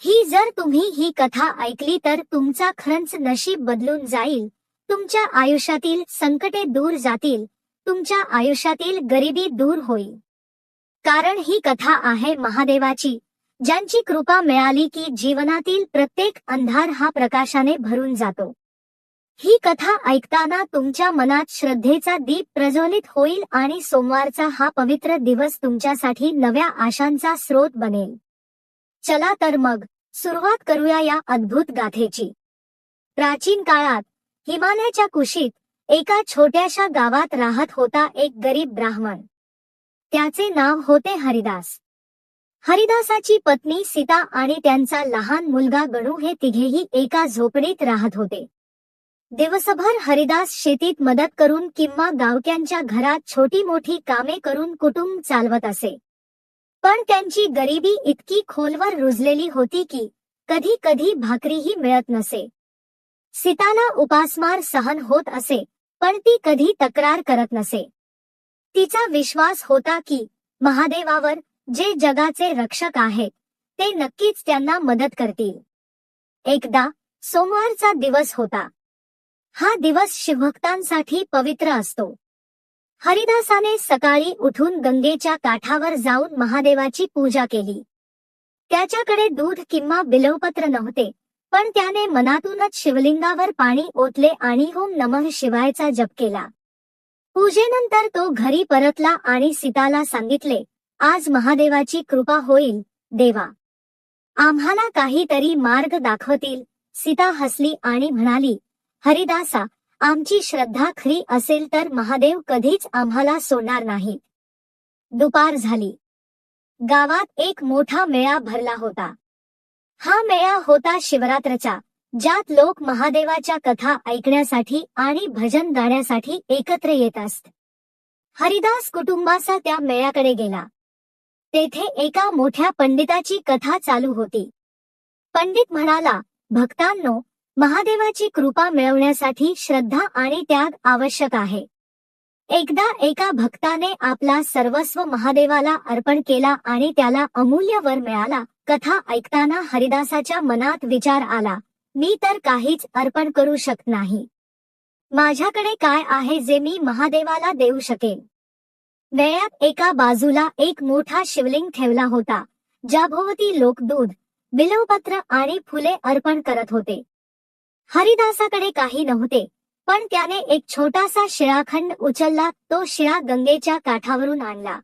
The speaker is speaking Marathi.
ही जर तुम्ही ही कथा ऐकली तर तुमचा खरंच नशीब बदलून जाईल. तुमच्या आयुष्यातील संकटे दूर जातील. तुमच्या आयुष्यातील गरिबी दूर होईल. कारण ही कथा आहे महादेवाची ज्यांची कृपा मिळाली की जीवनातील प्रत्येक अंधार हा प्रकाशाने भरून जातो. ही कथा ऐकताना तुमच्या मनात श्रद्धेचा दीप प्रज्वलित होईल आणि सोमवारचा हा पवित्र दिवस तुमच्यासाठी नव्या आशांचा स्रोत बनेल. चला तर मग सुरुवात करूया या अद्भुत गाथेची. प्राचीन काळात हिमालयाच्या कुशीत एका छोट्याशा गावात राहत होता एक गरीब ब्राह्मण. त्याचे नाव होते हरिदास. हरिदासाची पत्नी सीता आणि त्यांचा लहान मुलगा गणू हे तिघेही एका झोपडीत राहत होते. दिवसभर हरिदास शेतीत मदत करून किंवा गावक्यांच्या घरात छोटी मोठी कामे करून कुटुंब चालवत असे. पण त्यांची गरिबी इतकी खोलवर रुजलेली होती की कधी कधी भाकरीही मिळत नसे. सीताला उपासमार सहन होत असे पण ती कधी तक्रार करत नसे. तिचा विश्वास होता की महादेवावर जे जगाचे रक्षक आहेत ते नक्कीच त्यांना मदत करतील. एकदा सोमवारचा दिवस होता. हा दिवस शिवभक्तांसाठी पवित्र असतो. हरिदासाने सकाळी उठून गंगेच्या काठावर जाऊन महादेवाची पूजा केली. त्याच्याकडे दूध किंवा बिलवपत्र नव्हते पण त्याने मनातूनच शिवलिंगावर पाणी ओतले आणि ओम नमः शिवायचा जप केला. पूजेनंतर तो घरी परतला आणि सीताला सांगितले आज महादेवाची कृपा होईल देवा. आम्हाला काहीतरी मार्ग दाखवतील. सीता हसली आणि म्हणाली हरिदासा आमची श्रद्धा खरी असेल तर महादेव कधीच आम्हाला सोडणार नाही. दुपार झाली. गावात एक मोठा मेळा भरला होता. हा मेळा होता शिवरात्रचा ज्यात लोक महादेवाच्या कथा ऐकण्यासाठी आणि भजन गाण्यासाठी एकत्र येत असत. हरिदास कुटुंबाचा त्या मेळ्याकडे गेला. तेथे एका मोठ्या पंडिताची कथा चालू होती. पंडित म्हणाला भक्तांनो महादेवाची कृपा मिळवण्यासाठी श्रद्धा आणि त्याग आवश्यक आहे. एकदा एका भक्ताने आपला सर्वस्व महादेवाला अर्पण केला आणि त्याला अमूल्य वर मिळाला कथा ऐकताना हरिदासाच्या मनात विचार आला मी तर काहीच अर्पण करू शकत नाही. माझ्याकडे काय आहे जे मी महादेवाला देऊ शकेन? वेळात एका बाजूला एक मोठा शिवलिंग ठेवला होता ज्याभोवती लोक दूध बिलवपत्र आणि फुले अर्पण करत होते. हरिदासाकडे काही नव्हते पण त्याने एक छोटासा शिळाखंड उचलला तो शिळा गंगेच्या काठावरून आणला.